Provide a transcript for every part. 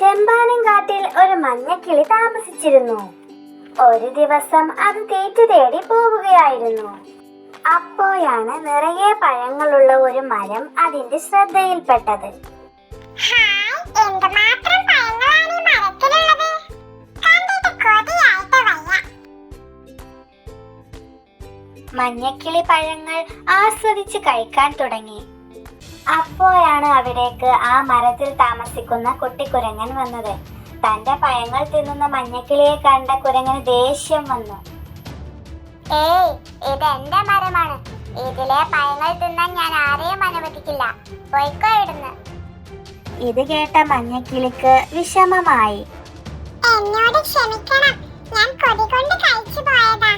ചെമ്പാനം കാട്ടിൽ ഒരു മഞ്ഞക്കിളി താമസിച്ചിരുന്നു. ഒരു ദിവസം അത് തേറ്റു തേടി പോവുകയായിരുന്നു. അപ്പോഴാണ് നിറയെ പഴങ്ങളുള്ള ഒരു മരം അതിന്റെ ശ്രദ്ധയിൽപ്പെട്ടത്. മഞ്ഞക്കിളി പഴങ്ങൾ ആസ്വദിച്ച് കഴിക്കാൻ തുടങ്ങി. അപ്പോഴാണ് അവിടേക്ക് ആ മരത്തിൽ താമസിക്കുന്ന കുട്ടിക്കുരങ്ങൻ വന്നത്. തന്റെ പഴങ്ങൾ തിന്നുന്ന മഞ്ഞക്കിളിയെ കണ്ട കുരങ്ങന് ദേഷ്യം വന്നു. ഏയ് ഇത് എന്റെ മരമാണ്. ഇതിലെ പഴങ്ങൾ തിന്നാൻ ഞാൻ ആരെയും അനുവദിക്കില്ല. പോയിക്കോ ഇടുന്ന് ഇത് കേട്ട മഞ്ഞക്കിളിക്ക് വിഷമമായി. എന്നോട് ക്ഷമിക്കണം. ഞാൻ കൊതി കൊണ്ട് കഴിച്ചു പോയതാ.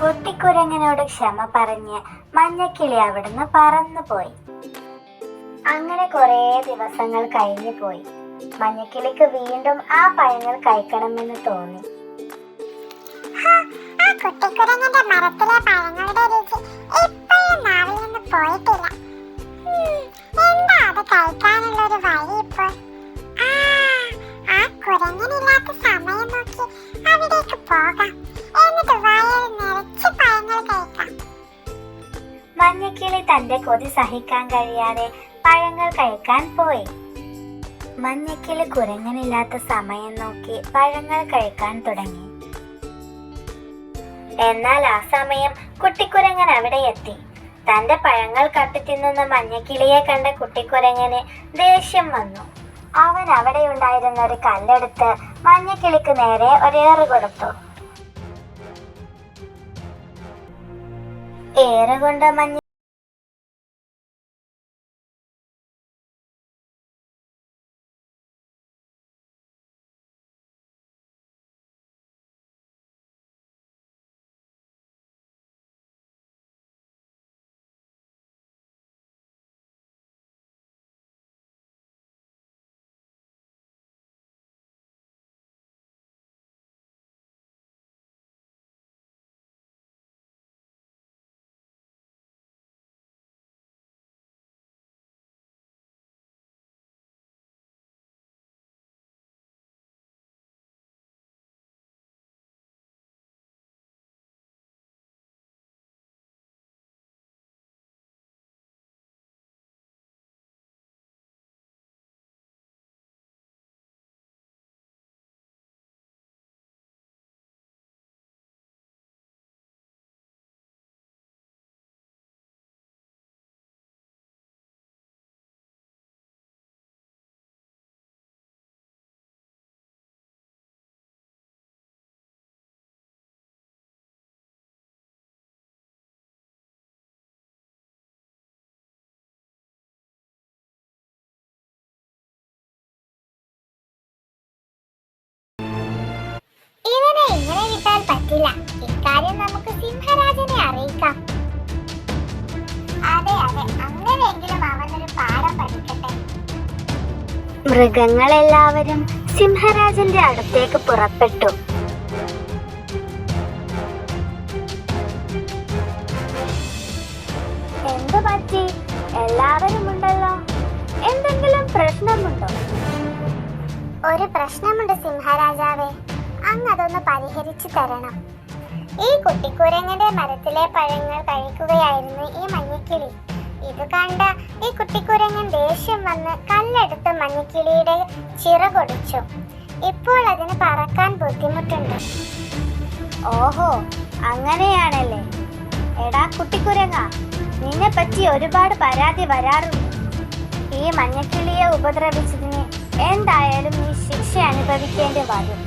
കുട്ടിക്കുരങ്ങനോട് ക്ഷമ പറഞ്ഞ് മഞ്ഞക്കിളി അവിടുന്ന് പറന്നുപോയി. അങ്ങനെ കുറേ ദിവസങ്ങൾ കഴിഞ്ഞു പോയി. മഞ്ഞക്കിളിക്ക് വീണ്ടും ആ പഴങ്ങൾ കഴിക്കണമെന്ന് തോന്നി. ആ കുട്ടിക്കുരങ്ങന്റെ മരത്തിലെ പഴങ്ങളുടെ രുചി ഇപ്പോഴും നാവിൽ നിന്ന് പോയിട്ടില്ല. എന്താ അത് കഴിക്കാനുള്ള ഒരു വഴി ഇപ്പോൾ? ആ കുരങ്ങനില്ലാത്ത സമയം നോക്കി അവിടേക്ക് പോകാം. എന്നിട്ട് വയറ് നിറച്ച് പഴങ്ങൾ കഴിക്കാം. മഞ്ഞക്കിളി തന്റെ കൊതി സഹിക്കാൻ കഴിയാതെ പഴങ്ങൾ കഴിക്കാൻ പോയി. മഞ്ഞക്കിളി കുരങ്ങനില്ലാത്ത സമയം നോക്കി പഴങ്ങൾ കഴിക്കാൻ തുടങ്ങി. എന്നാൽ ആ സമയം കുട്ടിക്കുരങ്ങൻ അവിടെ എത്തി. തന്റെ പഴങ്ങൾ കട്ടിത്തിന്നുന്ന മഞ്ഞക്കിളിയെ കണ്ട കുട്ടിക്കുരങ്ങന് ദേഷ്യം വന്നു. അവൻ അവിടെ ഉണ്ടായിരുന്ന ഒരു കല്ലെടുത്ത് മഞ്ഞക്കിളിക്ക് നേരെ ഒരേറ് കൊടുത്തു. ഏറുകൊണ്ട് മഞ്ഞ പറ്റില്ല ഇക്കാര്യം നമുക്ക് സിംഹരാജനെ അറിയിക്കാം. അതെ അതെ. അങ്ങനെയെങ്കിലും അവനൊരു പാഠം പഠിക്കട്ടെ. മൃഗങ്ങളെല്ലാവരും സിംഹരാജന്റെ അടുത്തേക്ക് പുറപ്പെട്ടു. എന്തു പറ്റി? എല്ലാവരും ഉണ്ടല്ലോ? എന്തെങ്കിലും പ്രശ്നമുണ്ടോ? ഒരു പ്രശ്നമുണ്ട് സിംഹരാജാവേ. അങ്ങ് അതൊന്ന് പരിഹരിച്ചു തരണം. ഈ കുട്ടിക്കുരങ്ങന്റെ മരത്തിലെ പഴങ്ങൾ കഴിക്കുകയായിരുന്നു ഈ മഞ്ഞക്കിളി. ഇത് കണ്ട ഈ കുട്ടിക്കുരങ്ങൻ ദേഷ്യം വന്ന് കല്ലെടുത്ത് മഞ്ഞക്കിളിയുടെ ചിറകൊടിച്ചു ഇപ്പോൾ അതിന് പറക്കാൻ ബുദ്ധിമുട്ടുണ്ട്. ഓഹോ അങ്ങനെയാണല്ലേ? എടാ കുട്ടിക്കുരങ്ങ നിന്നെ പറ്റി ഒരുപാട് പരാതി വരാറുണ്ട്. ഈ മഞ്ഞക്കിളിയെ ഉപദ്രവിച്ചതിന് എന്തായാലും നീ ശിക്ഷ അനുഭവിക്കേണ്ടി വരും.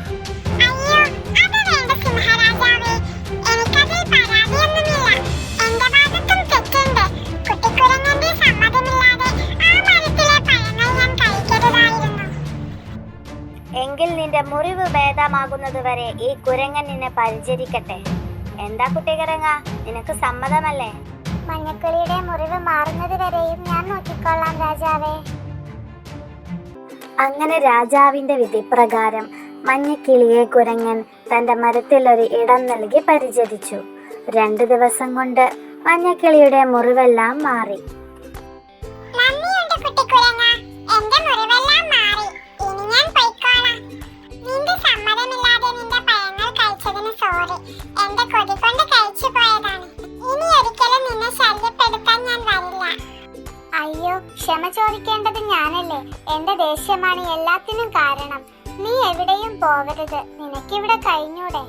എങ്കിൽ നിന്റെ മുറിവ് ഭേദമാകുന്നത് വരെ ഈ കുരങ്ങൻ നിന്നെ പരിചരിക്കട്ടെ. എന്താ കുട്ടികുരങ്ങ നിനക്ക് സമ്മതമല്ലേ? മഞ്ഞക്കിളിയുടെ മുറിവ് മാറുന്നത് വരെയും ഞാൻ നോക്കിക്കൊള്ളാം രാജാവേ. അങ്ങനെ രാജാവിന്റെ വിധിപ്രകാരം മഞ്ഞക്കിളിയെ കുരങ്ങൻ തന്റെ മരത്തിലൊരു ഇടം നൽകി പരിചരിച്ചു. രണ്ടു ദിവസം കൊണ്ട് മഞ്ഞക്കിളിയുടെ മുറിവെല്ലാം മാറി. ഇനി ഒരിക്കലും നിന്നെ ശല്യപ്പെടുത്താൻ ഞാൻ വരില്ല. അയ്യോ ക്ഷമ ചോദിക്കേണ്ടത് ഞാനല്ലേ. എന്റെ ദേഷ്യമാണ് എല്ലാത്തിനും കാരണം. നീ എവിടെയും പോവരുത്. നിനക്കിവിടെ കഴിഞ്ഞൂടെ.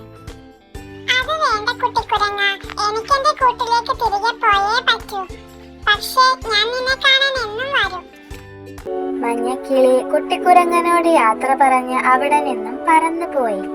അത് വേണ്ട കുട്ടിക്കുരങ്ങ. എനിക്ക് എന്റെ കൂട്ടിലേക്ക് തിരികെ പോയേ പറ്റൂ. പക്ഷേ ഞാൻ നിന്നെ കാണാൻ എന്നും വരും. മഞ്ഞക്കിളി കുട്ടിക്കുരങ്ങനോട് യാത്ര പറഞ്ഞ് അവിടെ നിന്നും പറന്നുപോയി